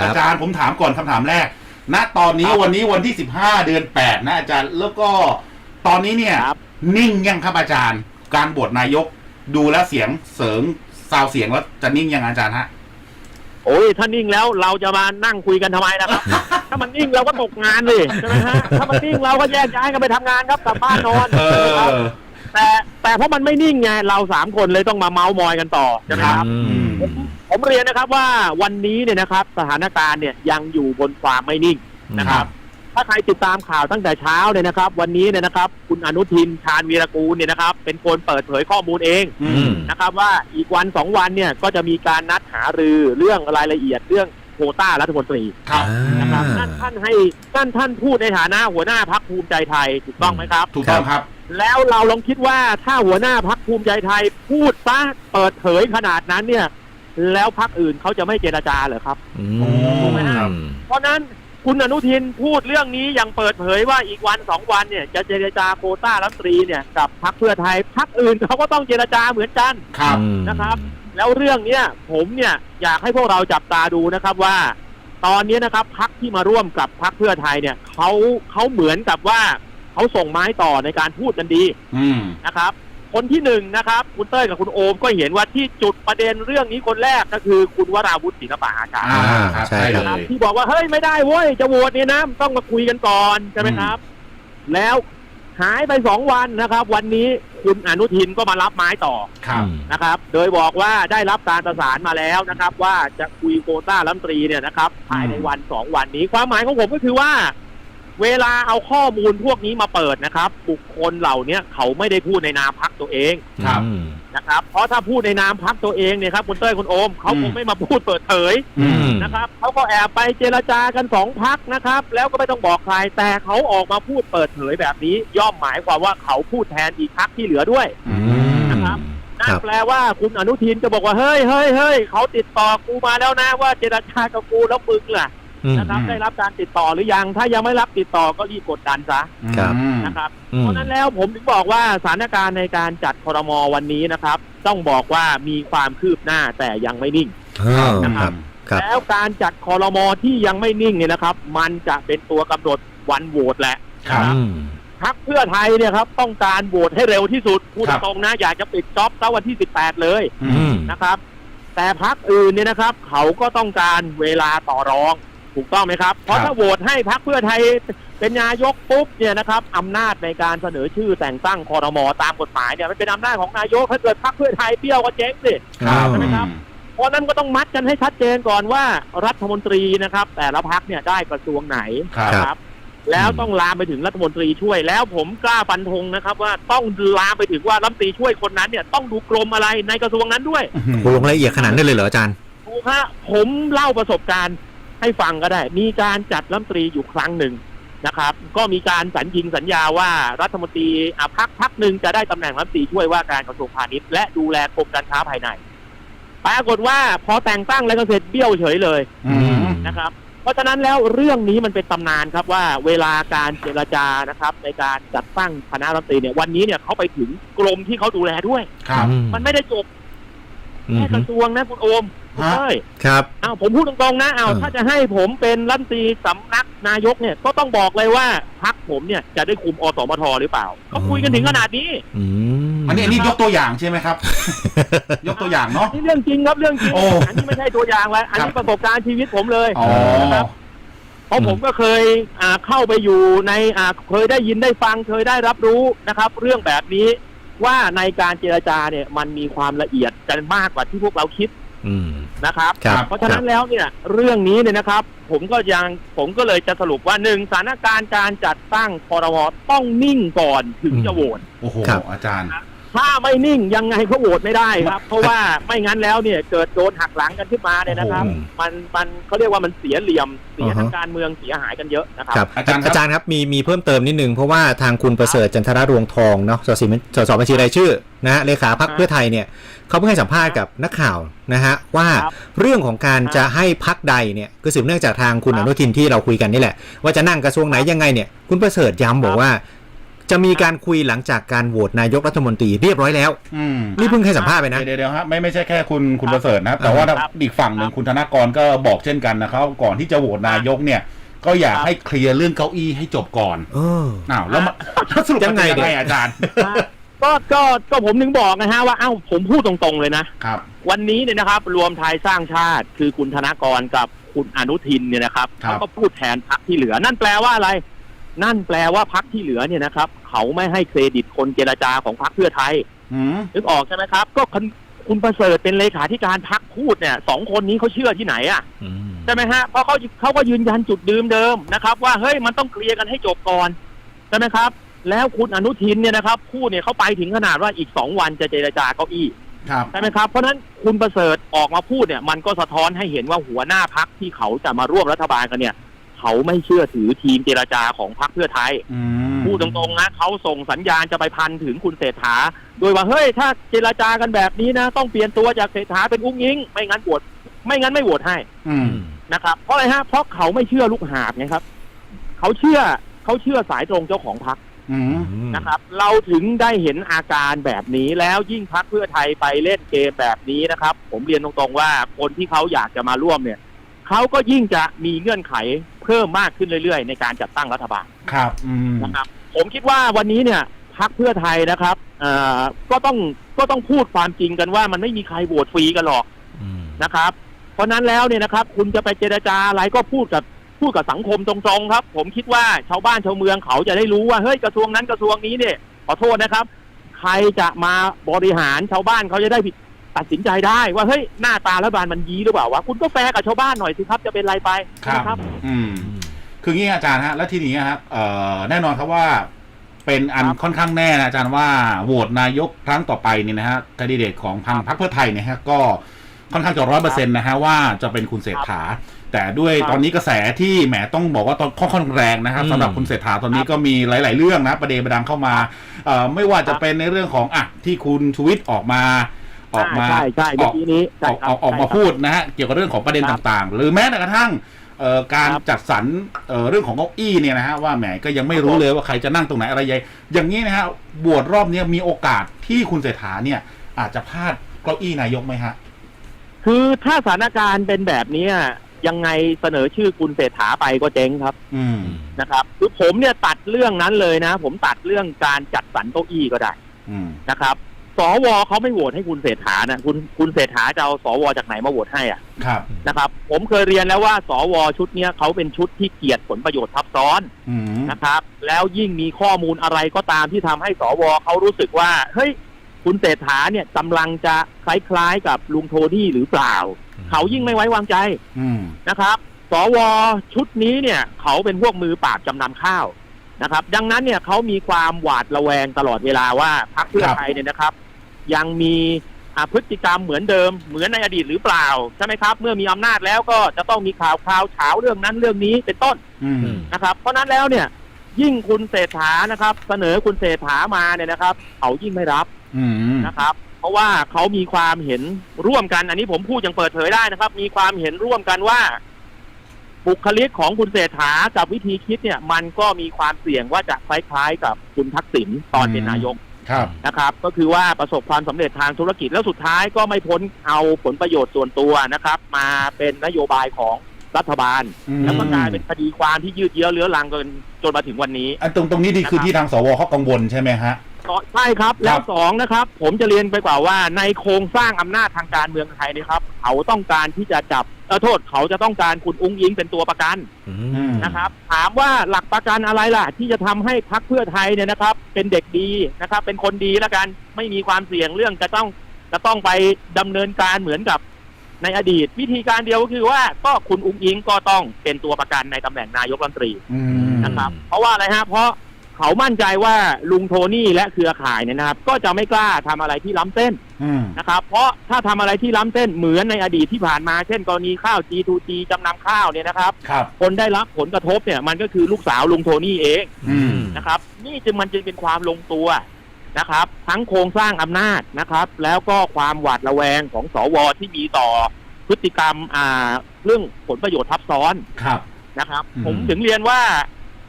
ครับ อาจารย์ผมถามก่อนคำถามแรก ณ ตอนนี้วันนี้วันที่สิบห้าเดือนแปดนะอาจารย์แล้วก็ตอนนี้เนี่ย ครับ นิ่งยังครับอาจารย์ การบทนายกดูแล้วเสียงเสริงซาวเสียงแล้วจะนิ่งยังอาจารย์ฮะ โอ้ยถ้านิ่งแล้วเราจะมานั่งคุยกันทำไมนะครับ ถ้ามันนิ่งเราก็ตกงานเลยใช่ไหมฮะถ้ามันนิ่งเราก็แยกย้ายกันไปทำงานครับกลับบ้านนอนเอใช่ไหมครับอ แต่แต่เพราะมันไม่นิ่งไงเราสามคนเลยต้องมาเมาส์มอยกันต่อใช่ไหมครับ อืม ผมเรียนนะครับว่าวันนี้เนี่ยนะครับ สถานการณ์เนี่ยยังอยู่บนความไม่นิ่งนะครับ ถ้าใครติดตามข่าวตั้งแต่เช้าเนี่ยนะครับ วันนี้เนี่ยนะครับ คุณอนุทินชาญวีรกูลเนี่ยนะครับ เป็นคนเปิดเผยข้อมูลเองอือืมมนะครับ ว่าอีกวันสองวันเนี่ยก็จะมีการนัดหารือเรื่องรายละเอียดเรื่องโควต้ารัฐมนตรีครับนะครับท่านท่านให้ท่านท่านพูดในฐานะหัวหน้าพักภูมิใจไทยถูกต้องไหมครับ ถูกต้องครับ แล้วเราลองคิดว่าถ้าหัวหน้าพักภูมิใจไทยพูดซะเปิดเผยขนาดนั้นเนี่ย แล้วพักอื่นเขาจะไม่เจรจาเหรอครับ อืถูกไหมครับมเพราะฉะนั้นคุณอนุทินพูดเรื่องนี้อย่างเปิดเผยว่าอีกวันสองวันเนี่ยจะเจรจาโควต้ารัฐมนตรีเนี่ยกับพักเพื่อไทยพักอื่นเขาก็ต้องเจรจาเหมือนกัน ครับอืมนะครับ แล้วเรื่องเนี้ยผมเนี่ยอยากให้พวกเราจับตาดูนะครับว่า ตอนนี้นะครับพักที่มาร่วมกับพักเพื่อไทยเนี่ยเขาเขาเหมือนกับว่าเขาส่งไม้ต่อในการพูดกันดีอืม นะครับ คนที่หนึ่งนะครับ คุณเต้ยกับคุณโอมก็เห็นว่าที่จุดประเด็นเรื่องนี้คนแรกก็คือคุณวราวุฒิศิลปะอาชาอ่าครับใช่ใช่คเลรับนะครับยที่บอกว่าเฮ้ยไม่ได้เว้ยจะโหวตเนี่ยนะต้องมาคุยกันก่อนใช่ไหมครับ แล้วหายไปสองวันนะครับ วันนี้คุณอนุทินก็มารับไม้ต่อ ครับ นะครับ โดยบอกว่าได้รับการประสานมาแล้วนะครับ ว่าจะคุยโควต้ารัฐมนตรีเนี่ยนะครับ ภายในวันสองวันนี้ ความหมายของผมก็คือว่า เวลาเอาข้อมูลพวกนี้มาเปิดนะครับ บุคคลเหล่าเนี้ยเขาไม่ได้พูดในนามพักตัวเองครับอืมนะครับ เพราะถ้าพูดในนามพักตัวเองเนี่ยครับคุณเต้ยคุณโอมเขาคงไม่มาพูดเปิดเผยอืมนะครับเขาก็แอบไปเจรจากันสองพักนะครับ แล้วก็ไม่ต้องบอกใครแต่เขาออกมาพูดเปิดเผยแบบนี้ ย่อมหมายความว่าเขาพูดแทนอีกพักที่เหลือด้วยอืมนะครับนั่คนรับแปลว่าคุณอนุทินจะบอกว่าเฮ้ยเฮ้ยเฮ้ยเขาติดต่อกูมาแล้วนะว่าเจรจากับกูแล้วมึงล่ะอืม นะครับอืมได้รับการติดต่อหรือยัง ถ้ายังไม่รับติดต่อก็รีบกดดันซะครับอืมนะครับอืมเพราะฉะนั้นแล้วผมถึงบอกว่าสถานการณ์ในการจัดครมวันนี้นะครับ ต้องบอกว่ามีความคืบหน้าแต่ยังไม่นิ่งอ่านะคครัรับบครับแล้วการจัดคอรมอที่ยังไม่นิ่งเนี่ยนะครับ มันจะเป็นตัวกำหนดวันโหวตแหละครับอืมพักเพื่อไทยเนี่ยครับ ต้องการโหวตให้เร็วที่สุดพูดครับตรงๆนะอยากจะปิดจ็อบซะวันที่18เลยอือืมมนะครับ แต่พักอื่นเนี่ยนะครับ เขาก็ต้องการเวลาต่อรอง ถูกต้องไหมครับ เพราะถ้าโหวตให้พักเพื่อไทยเป็นนายกปุ๊บเนี่ยนะครับอำนาจในการเสนอชื่อแต่งตั้งคอรมอตามกฎหมายเนี่ยมันเป็นอำนาจของนายกถ้าเกิดพักเพื่อไทยเปรี้ยวก็เจ๊งสิครับใช่ไหมครับเพราะนั้นก็ต้องมัดกันให้ชัดเจนก่อนว่ารัฐมนตรีนะครับ แต่ละพักเนี่ยได้กระทรวงไหนครับครับ แล้วต้องลามไปถึงรัฐมนตรีช่วย แล้วผมกล้าฟันธงนะครับ ว่าต้องลามไปถึงว่ารัฐมนตรีช่วยคนนั้นเนี่ยต้องดูกรมอะไรในกระทรวงนั้นด้วยโหลงรายละเอียดขนาดนั้นเลยเหรออาจารย์ถูกฮะผมเล่าประสบการณ์ ให้ฟังก็ได้ มีการจัดรัฐมนตรีอยู่ครั้งหนึ่งนะครับ ก็มีการสัญญิงสัญญาว่ารัฐมนตรีอะพักพักหนึ่งจะได้ตำแหน่งรัฐมนตรีช่วยว่าการกระทรวงพาณิชย์และดูแลกรมการค้าภายในปรากฏว่าพอแต่งตั้งแล้วก็เสร็จเบี้ยวเฉยเลยอืมนะครับ เพราะฉะนั้นแล้วเรื่องนี้มันเป็นตำนานครับว่าเวลาการเจรจานะครับ ในการจัดตั้งคณะรัฐมนตรีเนี่ยวันนี้เนี่ยเขาไปถึงกรมที่เขาดูแลด้วยครับมันไม่ได้จบอืม แค่กระทรวงนะคุณโอมคุณฮะเอ้ยครับอ้าวผมพูดตรงๆนะอ้าวเออถ้าจะให้ผมเป็นรัฐมนตรีสำนักนายกเนี่ยก็ต้องบอกเลยว่าพักผมเนี่ยจะได้คุมอสมทหรือเปล่าเขาคุยกันถึงขนาดนี้อืมอันนี้อันนี้ยกตัวอย่างใช่ไหมครับ ยกตัวอย่างเนาะนี่เรื่องจริงครับเรื่องจริงโอ้อันนี้ไม่ใช่ตัวอย่างแล้วอันนี้ประสบการณ์ชีวิตผมเลยอ๋อนะครับเพราะผมก็เคยอ่าเข้าไปอยู่ในอ่าเคยได้ยินได้ฟังเคยได้รับรู้นะครับ เรื่องแบบนี้ ว่าในการเจรจาเนี่ยมันมีความละเอียดกันมากกว่าที่พวกเราคิดอืมนะครับครับ เพราะฉะนั้นแล้วเนี่ยเรื่องนี้เนี่ยนะครับ ผมก็ยังผมก็เลยจะสรุปว่าหนึ่งสถานการณ์การจัดตั้งคอรมอต้องนิ่งก่อนถึงจะโหวตโอ้โหครับอาจารย์ ถ้าไม่นิ่งยังไงก็โหวตไม่ได้ครับ เพราะว่าไม่งั้นแล้วเนี่ยเกิดโดนหักหลังกันขึ้นมาเนี่ยนะครับ โอ้โห มันมันเขาเรียกว่ามันเสียเหลี่ยมเสียอ่าฮะทางการเมืองเสียหายกันเยอะนะครับ ครับอาจารย์ครับอาจารย์ครับมีมีเพิ่มเติมนิดนึงเพราะว่าทางคุณประเสริฐจันทรรวงทองเนาะสสสสบัญชีรายชื่อนะฮะเลขาพักครับเพื่อไทยเนี่ยเขาเพิ่งให้สัมภาษณ์กับนักข่าวนะฮะว่าครับเรื่องของการครับจะให้พักใดเนี่ยก็สืบเนื่องจากทางคุณครัอบนุทินที่เราคุยกันนี่แหละ ว่าจะนั่งกระทรวงไหนครับยังไงเนี่ยคุณประเสริฐย้ำบอกครับว่า จะมีการคุยหลังจากการโหวตนายกรัฐมนตรีเรียบร้อยแล้วอืมนี่เพิ่งให้สัมภาษณ์ไปนะ เดี๋ยวเดี๋ยวฮะไม่ไม่ใช่แค่คุณคุณประเสริฐนะครับแต่ว่าครับอีกฝั่งหนึ่งคุณธนากรก็บอกเช่นกันนะครับก่อนที่จะโหวตนายกเนี่ย ก็อยากครับ ให้เคลียร์เรื่องเก้าอี้ให้จบก่อนเออ อ้าวแล้วมันแล้วสรุปยังไงมันเป็นเนี่ยอาจารย์ก็ก็ก็ผมถึงบอกนะฮะว่าเอ้าผมพูดตรงๆเลยนะ ครับ วันนี้เนี่ยนะครับ รวมไทยสร้างชาติ คือคุณธนากรกับคุณอนุทินเนี่ยนะครับครับ เขาก็พูดแทนพักที่เหลือ นั่นแปลว่าอะไร นั่นแปลว่าพักที่เหลือเนี่ยนะครับ เขาไม่ให้เครดิตคนเจรจาของพักเพื่อไทยอืมนึกออกใช่ไหมครับ ก็คุณคุณประเสริฐเป็นเลขาธิการพักพูดเนี่ยสองคนนี้เขาเชื่อที่ไหนอะอืมใช่ไหมฮะเพราะเขาเขาก็ยืนยันจุดเดิมเดิมนะครับ ว่าเฮ้ยมันต้องเคลียร์กันให้จบก่อนใช่ไหมครับ แล้วคุณอนุทินเนี่ยนะครับพูดเนี่ยเขาไปถึงขนาดว่าอีกสองวันจะเจรจาเก้าอี้ ครับ ใช่ไหมครับ เพราะฉะนั้นคุณประเสริฐออกมาพูดเนี่ย มันก็สะท้อนให้เห็นว่าหัวหน้าพักที่เขาจะมาร่วมรัฐบาลกันเนี่ย เขาไม่เชื่อถือทีมเจรจาของพรรคเพื่อไทยอืมพูดตรงๆนะเขาส่งสัญญาณจะไปพันถึงคุณเศรษฐาโดยว่าเฮ้ยถ้าเจรจากันแบบนี้นะ ต้องเปลี่ยนตัวจากเศรษฐาเป็นอุ้งยิงไม่งั้นโหวตไม่งั้นไม่โหวตให้อืมนะครับเพราะอะไรฮะเพราะเขาไม่เชื่อลูกหาบไงครับ เขาเชื่อเขาเชื่อสายตรงเจ้าของพรรค อืมนะครับ เราถึงได้เห็นอาการแบบนี้แล้วยิ่งพรรคเพื่อไทยไปเล่นเกมแบบนี้นะครับ ผมเรียนตรงๆว่าคนที่เขาอยากจะมาร่วมเนี่ย เขาก็ยิ่งจะมีเงื่อนไขเพิ่มมากขึ้นเรื่อยๆ ในการจัดตั้งรัฐบาลครับ อืมนะครับ ผมคิดว่าวันนี้เนี่ยพรรคเพื่อไทยนะครับเอ่อก็ต้องก็ต้องพูดความจริงกันว่ามันไม่มีใครโหวตฟรีกันหรอกอืมนะครับ เพราะนั้นแล้วเนี่ยนะครับ คุณจะไปเจรจาอะไรก็พูดกับพูดกับสังคมตรงๆครับ ผมคิดว่าชาวบ้านชาวเมืองเขาจะได้รู้ว่าเฮ้ยกระทรวงนั้นกระทรวงนี้เนี่ยขอโทษนะครับ ใครจะมาบริหารชาวบ้านเขาจะได้ ตัดสินใจได้ว่าเฮ้ยหน้าตารัฐบาลมันยีหรือเปล่าวะคุณก็แฟร์กับชาวบ้านหน่อยสิครับจะเป็นไรไปครับ นะครับ อืม คืองี้อาจารย์ฮะ แล้วทีนี้ครับเอ่อแน่นอนครับว่า เป็นอันครับ ค่อนข้างแน่นะอาจารย์ว่าโหวตนายกครั้งต่อไปเนี่ยนะฮะแคนดิเดตของทางพรรคเพื่อไทยเนี่ยฮะก็ค่อนข้างจะร้อยเปอร์เซ็นต์นะฮะว่าจะเป็นคุณเศรษฐา แต่ด้วยครับตอนนี้กระแสที่แหมต้องบอกว่าตอนค่อนข้างแรงนะครับอืม สำหรับคุณเศรษฐาตอนนี้ครับก็มีหลาย ๆ เรื่องนะประเด็นประดังเข้ามาเอ่อไม่ว่าจะครับเป็นในเรื่องของอะที่คุณชูวิทย์ออกมา ออกมาใช่ใช่อเมื่ออกกี้นี้อใช่อกครับออกออกมาใช่ครับพูดนะฮะเกี่ยวกับเรื่องของประเด็นครับต่างๆ หรือแม้แต่กระทั่งเอ่อการครับจัดสรรเอ่อเรื่องของเก้าอี้เนี่ยนะฮะว่าแหมก็ยังไม่รู้เลยว่าใครจะนั่งตรงไหนอะไรยังอย่างนี้นะฮะบวชรอบเนี้ยมีโอกาสที่คุณเศรษฐาเนี่ย อาจจะพลาดเก้าอี้นายกไหมฮะคือถ้าสถานการณ์เป็นแบบนี้ยังไงเสนอชื่อคุณเศรษฐาไปก็เจ๊งครับ อืมนะครับคือผมเนี่ยตัดเรื่องนั้นเลยนะ ผมตัดเรื่องการจัดสรรเก้าอี้ก็ได้อืมนะครับ สวเขาไม่โหวตให้คุณเศรษฐานะคุณคุณเศรษฐาจะเอาสวจากไหนมาโหวตให้อะครับนะครับ ผมเคยเรียนแล้วว่า สวชุดเนี้ยเขาเป็นชุดที่เกลียดผลประโยชน์ทับซ้อนอืมนะครับ แล้วยิ่งมีข้อมูลอะไรก็ตามที่ทำให้สวเขารู้สึกว่า เฮ้ย คุณเศรษฐาเนี่ยกำลังจะคล้ายๆกับลุงโทนี่หรือเปล่า เขายิ่งไม่ไว้วางใจอืมนะครับ สวชุดนี้เนี่ย เขาเป็นพวกมือปราบจำนำข้าวนะครับดังนั้นเนี่ยเขามีความหวาดระแวงตลอดเวลาว่าพรรคเพื่อครับไทยเนี่ยนะครับ ยังมีอ่าพฤติกรรมเหมือนเดิมเหมือนในอดีตหรือเปล่าใช่ไหมครับ เมื่อมีอำนาจแล้วก็จะต้องมีข่าวคราวเฉาเรื่องนั้นเรื่องนี้เป็นต้นอืมนะครับ เพราะฉะนั้นแล้วเนี่ย ยิ่งคุณเศรษฐานะครับ เสนอคุณเศรษฐามาเนี่ยนะครับเขายิ่งไม่รับอืมนะครับ เพราะว่าเขามีความเห็นร่วมกัน อันนี้ผมพูดอย่างเปิดเผยได้นะครับ มีความเห็นร่วมกันว่า บุคลิกของคุณเศรษฐากับวิธีคิดเนี่ย มันก็มีความเสี่ยงว่าจะคล้ายๆ กับคุณทักษิณตอนเป็นนายก ครับ นะครับ ก็คือว่าประสบความสำเร็จทางธุรกิจแล้วสุดท้ายก็ไม่พ้นเอาผลประโยชน์ส่วนตัวนะครับ มาเป็นนโยบายของรัฐบาลอืมแล้วก็กลายเป็นคดีความที่ยืดเยื้อเลื้อรังจนจนมาถึงวันนี้อันตรงตรงนี้ดีคือที่ทางสวเขากังวลใช่ไหมฮะก็ใช่ครับ แล้วสองนะครับ ผมจะเรียนไปกว่าว่าในโครงสร้างอำนาจทางการเมืองไทยนะครับ เขาต้องการที่จะจับเออ โทษเขาจะต้องการคุณอุ้งอิงเป็นตัวประกันอือืมมนะครับ ถามว่าหลักประกันอะไรล่ะ ที่จะทำให้พรรคเพื่อไทยเนี่ยนะครับ เป็นเด็กดีนะครับ เป็นคนดีแล้วกันไม่มีความเสี่ยงเรื่องจะต้องจะต้องไปดำเนินการเหมือนกับในอดีต วิธีการเดียวก็คือว่าก็คุณอุ้งอิงก็ต้องเป็นตัวประกันในตำแหน่งนายกรัฐมนตรีอืมนะครับ เพราะว่าอะไรฮะเพราะ เขามั่นใจว่าลุงโทนี่และเครือข่ายเนี่ยนะครับ ก็จะไม่กล้าทำอะไรที่ล้ำเส้นอืมนะครับ เพราะถ้าทำอะไรที่ล้ำเส้นเหมือนในอดีตที่ผ่านมาเช่นกรณีข้าว G2G จำนำข้าวเนี่ยนะครับ ครับ คนได้รับผลกระทบเนี่ยมันก็คือลูกสาวลุงโทนี่เองอืม นะครับนี่จึงมันจึงเป็นความลงตัวนะครับ ทั้งโครงสร้างอำนาจนะครับ แล้วก็ความหวาดระแวงของสวที่มีต่อพฤติกรรมอ่าเรื่องผลประโยชน์ทับซ้อน ครับ นะครับ อืม ผมถึงเรียนว่า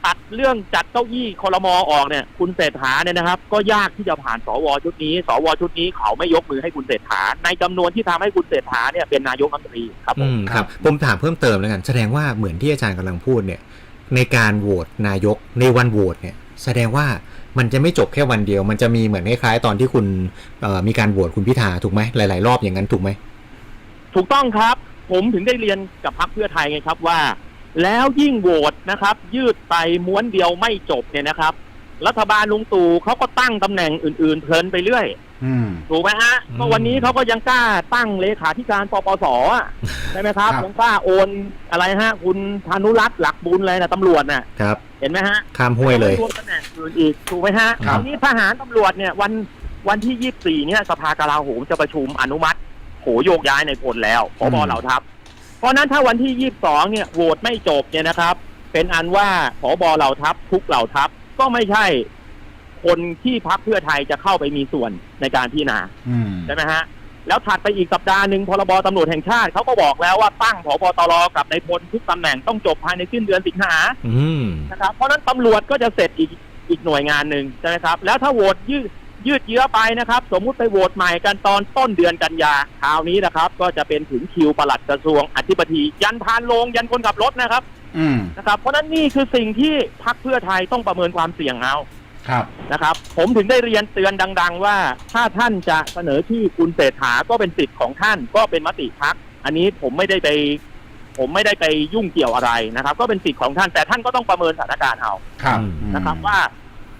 ตัดเรื่องจัดเก้าอี้คอรมอออกเนี่ย คุณเศรษฐาเนี่ยนะครับ ก็ยากที่จะผ่านสวชุดนี้ สวชุดนี้เขาไม่ยกมือให้คุณเศรษฐา ในจำนวนที่ทำให้คุณเศรษฐาเนี่ยเป็นนายกรัฐมนตรีครับผอืมมครับผมถามเพิ่มเติมแล้วกันแสดงว่าเหมือนที่อาจารย์กำลังพูดเนี่ย ในการโหวตนายกในวันโหวตเนี่ย แสดงว่ามันจะไม่จบแค่วันเดียว มันจะมีเหมือนคล้ายๆตอนที่คุณเอ่อมีการโหวตคุณพิธาถูกไหมหลาย ๆ รอบอย่างนั้นถูกไหมถูกต้องครับ ผมถึงได้เรียนกับพรรคเพื่อไทยไงครับว่า แล้วยิ่งโหวตนะครับ ยืดไปม้วนเดียวไม่จบเนี่ยนะครับ รัฐบาลลุงตู่เขาก็ตั้งตำแหน่งอื่น ๆ เพลินไปเรื่อยอืม ถูกไหมฮะอืม ก็วันนี้เขาก็ยังกล้าตั้งเลขาธิการปปสอะใช่ไหมครับครับ ยังกล้าโอนอะไรฮะ คุณพานุรัตน์หลักบุญอะไรนะตำรวจน่ะ ครับ เห็นไหมฮะข้ามห้วยเลย รวมตำแหน่งอื่นอีกถูกไหมฮะครับ ทีนี้ทหารตำรวจเนี่ยวันวันที่ยี่สี่เนี่ยสภากลาโหมจะประชุมอนุมัติโหโยกย้ายในพลแล้วพบเหล่าทัพ เพราะฉะนั้นถ้าวันที่ยี่สองเนี่ยโหวตไม่จบเนี่ยนะครับ เป็นอันว่าผบเหล่าทัพทุกเหล่าทัพก็ไม่ใช่คนที่พักเพื่อไทยจะเข้าไปมีส่วนในการพิจารณาอืมใช่ไหมฮะ แล้วถัดไปอีกสัปดาห์หนึ่งพรบตำรวจแห่งชาติเขาก็บอกแล้วว่าตั้งผบตรกับในายพลทุกตำแหน่งต้องจบภายในสิ้นเดือนสิงหาอืมนะครับ เพราะฉะนั้นตำรวจก็จะเสร็จอีกอีกหน่วยงานหนึ่งใช่ไหมครับ แล้วถ้าโหวตยืด ยืดเยื้อไปนะครับ สมมุติไปโหวตใหม่กันตอนต้นเดือนกันยาคราวนี้นะครับ ก็จะเป็นถึงคิวปลัดกระทรวงอธิบดียันพานโรงยันคนขับรถนะครับ อืมนะครับ เพราะฉะนั้นนี่คือสิ่งที่พรรคเพื่อไทยต้องประเมินความเสี่ยงเอาครับนะครับ ผมถึงได้เรียนเตือนดัง ๆ ว่าถ้าท่านจะเสนอชื่อคุณเศรษฐาก็เป็นสิทธิ์ของท่านก็เป็นมติพักอันนี้ผมไม่ได้ไป ผมไม่ได้ไปยุ่งเกี่ยวอะไรนะครับ ก็เป็นสิทธิ์ของท่านแต่ท่านก็ต้องประเมินสถานการณ์เอาครับอืมนะครับว่า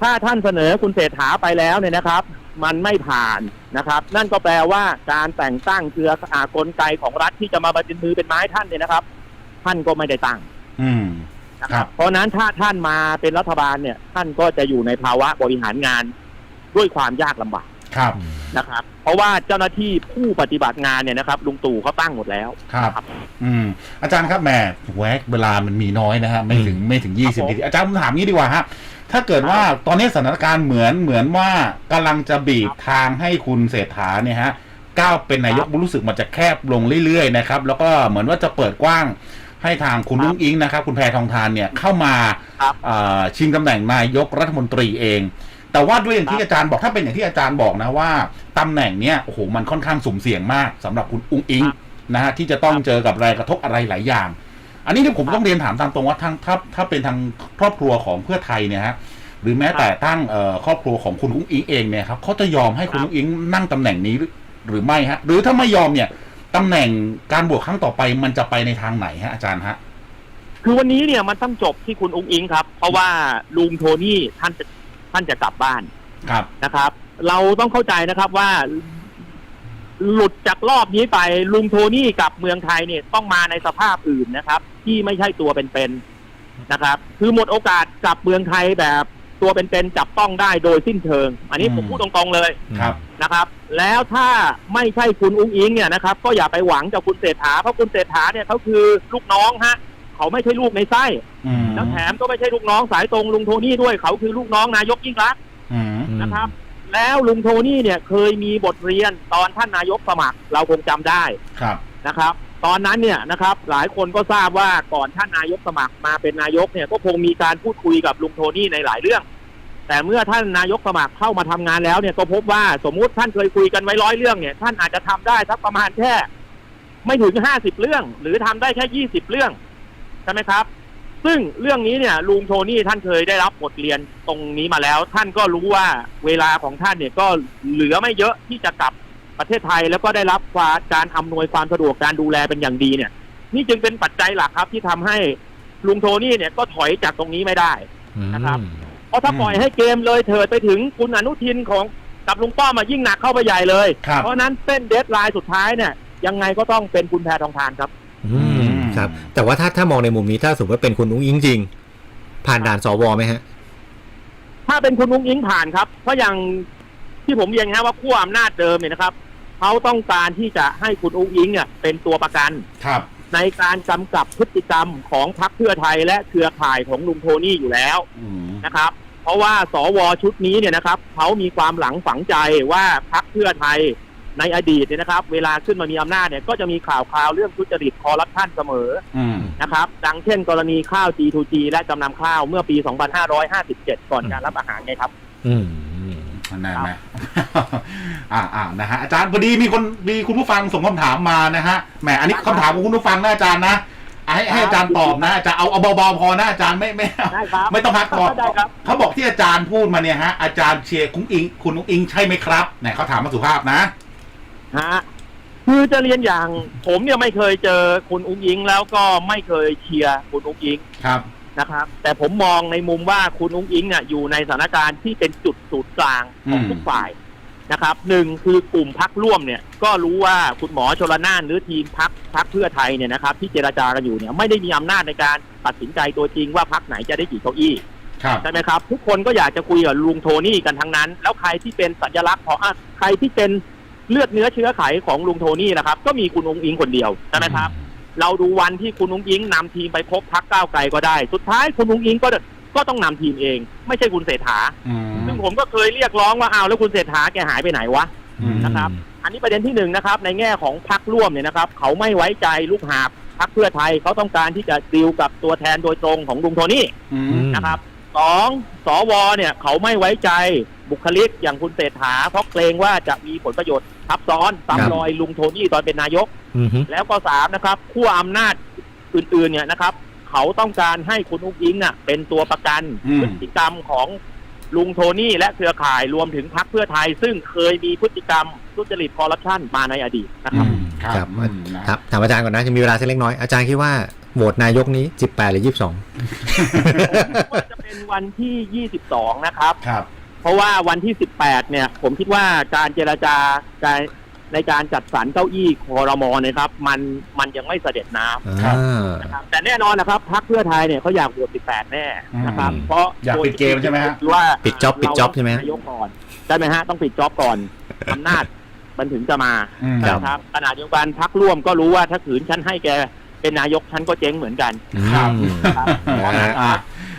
ถ้าท่านเสนอคุณเศรษฐาไปแล้วเนี่ยนะครับ มันไม่ผ่านนะครับ นั่นก็แปลว่าการแต่งตั้งเครืออากลไกของรัฐที่จะมาบันมือเป็นไม้ท่านเนี่ยนะครับ ท่านก็ไม่ได้ตั้ง อืมนะคครัรับบเพราะฉะนั้นถ้าท่านมาเป็นรัฐบาลเนี่ย ท่านก็จะอยู่ในภาวะบริหารงานด้วยความยากลำบากครับนะครับ เพราะว่าเจ้าหน้าที่ผู้ปฏิบัติงานเนี่ยนะครับ ลุงตู่เขาตั้งหมดแล้วครับครับอืมอาจารย์ครับแหมแวกเวลามันมีน้อยนะฮะไม่ถึงไม่ถึงยี่ครัสิบบผมนาทีอาจารย์ผมถามงี้ดีกว่าฮะ ถ้าเกิดว่าตอนนี้สถานการณ์เหมือนเหมือนว่ากำลังจะบีบทางให้คุณเศรษฐาเนี่ยฮะก้าวเป็นนายกรู้สึกมันจะแคบลงเรื่อยๆนะครับ แล้วก็เหมือนว่าจะเปิดกว้างให้ทางคุณครับลุงอิงนะครับ คุณแพรทองทานเนี่ยเข้ามาครับเอ่อชิงตำแหน่งนายกรัฐมนตรีเอง แต่ว่าด้วยอย่างที่ครับอาจารย์บอกถ้าเป็นอย่างที่อาจารย์บอกนะว่าตำแหน่งเนี้ยโอ้โหมันค่อนข้างสุ่มเสี่ยงมากสำหรับคุณอุ้งอิงครับนะฮะที่จะต้องครับเจอกับแรงกระทบอะไรหลายอย่าง อันนี้ที่ผมครับต้องเรียนถามตามตรงว่าทางถ้าถ้าเป็นทางครอบครัวของเพื่อไทยเนี่ยฮะหรือแม้แต่ตั้งเอ่อครอบครัวของคุณอุ้งอิงเองเนี่ยครับเขาจะยอมให้คุณครับอุ้งอิงนั่งตำแหน่งนี้หรือหรือไม่ฮะ หรือถ้าไม่ยอมเนี่ยตำแหน่งการบวกครั้งต่อไปมันจะไปในทางไหนฮะอาจารย์ฮะคือวันนี้เนี่ยมันต้องจบที่คุณอุ้งอิงครับ เพราะว่าลุงโทนี่ท่านจะท่านจะกลับบ้านครับนะครับ เราต้องเข้าใจนะครับว่า หลุดจากรอบนี้ไปลุงโทนี่กลับเมืองไทยเนี่ยต้องมาในสภาพอื่นนะครับ ที่ไม่ใช่ตัวเป็นๆนะครับ คือหมดโอกาสกลับเมืองไทยแบบตัวเป็นๆจับต้องได้โดยสิ้นเชิง อันนี้ผมอืมพูดตรงๆเลยครับนะครับ แล้วถ้าไม่ใช่คุณอุ้งอิงเนี่ยนะครับ ก็อย่าไปหวังจากคุณเศรษฐาเพราะคุณเศรษฐาเนี่ยเขาคือลูกน้องฮะเขาไม่ใช่ลูกในไส้อืมแล้วแถมก็ไม่ใช่ลูกน้องสายตรงลุงโทนี่ด้วยเขาคือลูกน้องนายกยิ่งรักษณ์อืมนะครับ แล้วลุงโทนี่เนี่ยเคยมีบทเรียนตอนท่านนายกสมัครเราคงจำได้ครับนะครับ ตอนนั้นเนี่ยนะครับ หลายคนก็ทราบว่าก่อนท่านนายกสมัครมาเป็นนายกเนี่ยก็คงมีการพูดคุยกับลุงโทนี่ในหลายเรื่อง แต่เมื่อท่านนายกสมัครเข้ามาทำงานแล้วเนี่ยก็พบว่าสมมุติท่านเคยคุยกันไว้ร้อยเรื่องเนี่ย ท่านอาจจะทำได้สักประมาณแค่ ไม่ถึงห้าสิบเรื่อง หรือทำได้แค่ยี่สิบเรื่องใช่ไหมครับ ซึ่งเรื่องนี้เนี่ยลุงโทนี่ท่านเคยได้รับบทเรียนตรงนี้มาแล้ว ท่านก็รู้ว่าเวลาของท่านเนี่ยก็เหลือไม่เยอะที่จะกลับประเทศไทยแล้วก็ได้รับความการอำนวยความสะดวกการดูแลเป็นอย่างดีเนี่ย นี่จึงเป็นปัจจัยหลักครับที่ทำให้ลุงโทนี่เนี่ยก็ถอยจากตรงนี้ไม่ได้นะครับ เพราะถ้าอืมปล่อยให้เกมเลยเถิดไปถึงคุณอนุทินของกับลุงป้อมมายิ่งหนักเข้าไปใหญ่เลยครับเพราะฉะนั้นเส้นเดทไลน์สุดท้ายเนี่ยยังไงก็ต้องเป็นคุณแพทองทานครับ อืม ครับ แต่ว่าถ้าถ้ามองในมุมนี้ถ้าสมมติว่าเป็นคุณอุ้งอิงจริง ผ่านด่านสวไหมฮะ ถ้าเป็นคุณอุ้งอิงผ่านครับ เพราะอย่างที่ผมเรียนนะว่าขั้วอำนาจเดิมเนี่ยนะครับเขาต้องการที่จะให้คุณอุ้งอิงเนี่ยเป็นตัวประกันครับ ในการกำกับพฤติกรรมของพรรคเพื่อไทยและเครือข่ายของลุงโทนี่อยู่แล้วอืมนะครับ เพราะว่าสวชุดนี้เนี่ยนะครับเขามีความหลังฝังใจว่าพรรคเพื่อไทย ในอดีตเนี่ยนะครับ เวลาขึ้นมามีอำนาจเนี่ยก็จะมีข่าวคราวเรื่องทุจริตคอร์รัปชันเสมออืม นะครับ ดังเช่นกรณีข้าว G2G และจำนำข้าวเมื่อปี 2557 ก่อนการรับอาหารไงครับ อืม นั่นไหมอ่าอ่านะฮะอาจารย์พอดีมีคนมีคุณผู้ฟังส่งคำถามมานะฮะแหมอันนี้คำถามของคุณผู้ฟังนะอาจารย์นะอะให้ให้อาจารย์ตอบนะจะเอาเอาเบาๆพอนะอาจารย์ไม่ไม่ได้ครับ ไม่ต้องฮักคอร์ได้ครับ เขาบอกที่อาจารย์พูดมาเนี่ยฮะอาจารย์เชียร์คุ้งอิง คุณคุ้งอิงใช่ไหมครับไหนเขาถามมาสุภาพนะ ฮะคือจะเรียนอย่าง ผมเนี่ยไม่เคยเจอคุณอุ้งอิง แล้วก็ไม่เคยเชียร์คุณอุ้งอิงครับ นะครับ แต่ผมมองในมุมว่าคุณอุ้งอิงเนี่ยอยู่ในสถานการณ์ที่เป็นจุดศูนย์กลางของอืมทุกฝ่ายนะครับหนึ่งคือกลุ่มพักร่วมเนี่ย ก็รู้ว่าคุณหมอชลนานหรือทีมพักพักเพื่อไทยเนี่ยนะครับ ที่เจรจากันอยู่เนี่ยไม่ได้มีอำนาจในการตัดสินใจตัวจริงว่าพักไหนจะได้กี่เก้าอี้ครับใช่ไหมครับ ทุกคนก็อยากจะคุยกับลุงโทนี่กันทั้งนั้น แล้วใครที่เป็นสัญลักษณ์ของอะใครที่เป็น เลือดเนื้อเชื้อไขของลุงโทนี่นะครับ ก็มีคุณองค์อิงคนเดียวใช่ไหมครับ เราดูวันที่คุณองค์อิงนำทีมไปพบพักก้าวไกลก็ได้ สุดท้ายคุณองค์อิงก็ก็ต้องนำทีมเอง ไม่ใช่คุณเศรษฐาอืมซึ่งผมก็เคยเรียกร้องว่าอ้าวแล้วคุณเศรษฐาแกหายไปไหนวะอืมนะครับ อันนี้ประเด็นที่หนึ่งนะครับ ในแง่ของพักร่วมเนี่ยนะครับ เขาไม่ไว้ใจลูกหาบพักเพื่อไทยเขาต้องการที่จะดีลกับตัวแทนโดยตรงของลุงโทนี่อืมนะครับสองสวเนี่ย เขาไม่ไว้ใจบุคลิกอย่างคุณเศรษฐาเพราะเกรงว่าจะมีผลประโยชน์ ทับซ้อนครับซ้ำรอยลุงโทนี่ตอนเป็นนายกอืมฮึแล้วก็สามนะครับขั้วอำนาจอื่นๆเนี่ยนะครับ เขาต้องการให้คุณอุ้งอิงน่ะ เป็นตัวประกันอืมพฤติกรรมของลุงโทนี่และเครือข่ายรวมถึงพรรคเพื่อไทย ซึ่งเคยมีพฤติกรรมทุจริตคอร์รัปชันมาในอดีตนะครับอืมคครัรับบอืมนะครับถามอาจารย์ก่อนนะจะมีเวลาสักเล็กน้อย อาจารย์คิดว่าโหวตนายกนี้ 18 หรือ 22ว่าจะเป็นวันที่ 22 นะครับครับ เพราะว่าวันที่ 18 เนี่ย ผมคิดว่าการเจรจาการในการจัดสรรเก้าอี้คอรมอนะครับ มันมันยังไม่เสด็จน้ำครับอ่านะครับแต่แน่นอนนะครับพรรคเพื่อไทยเนี่ยเขาอยากโหวต18 แน่นะครับ อืมเพราะอยากปิดเกมใช่ไหมฮะว่าปิดจ็อบปิดจ็อบใช่ไหมฮะ นายกก่อนใช่ไหมฮะ ต้องปิดจ็อบก่อนอำนาจมันถึงจะมา อืมนะครับขณะเดียวกันพรรคร่วมก็รู้ว่าถ้าขืนฉันให้แกเป็นนายกฉันก็เจ๊งเหมือนกันครับอืม ครับ นะฮะ อะ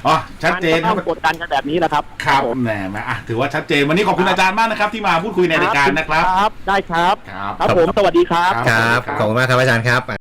อ๋อชัดเจนคมัรับก็ต้องกดดันกันแบบนี้แหละครับครับผมแหมมาอะถือว่าชัดเจนวันนี้ขอบคุณอาจารย์มากนะครับ ที่มาพูดคุยในรายการนะครับ ครับ ได้ครับ ครับ ครับผม สวัสดีครับ ครับ ขอบคุณมากครับอาจารย์ครับ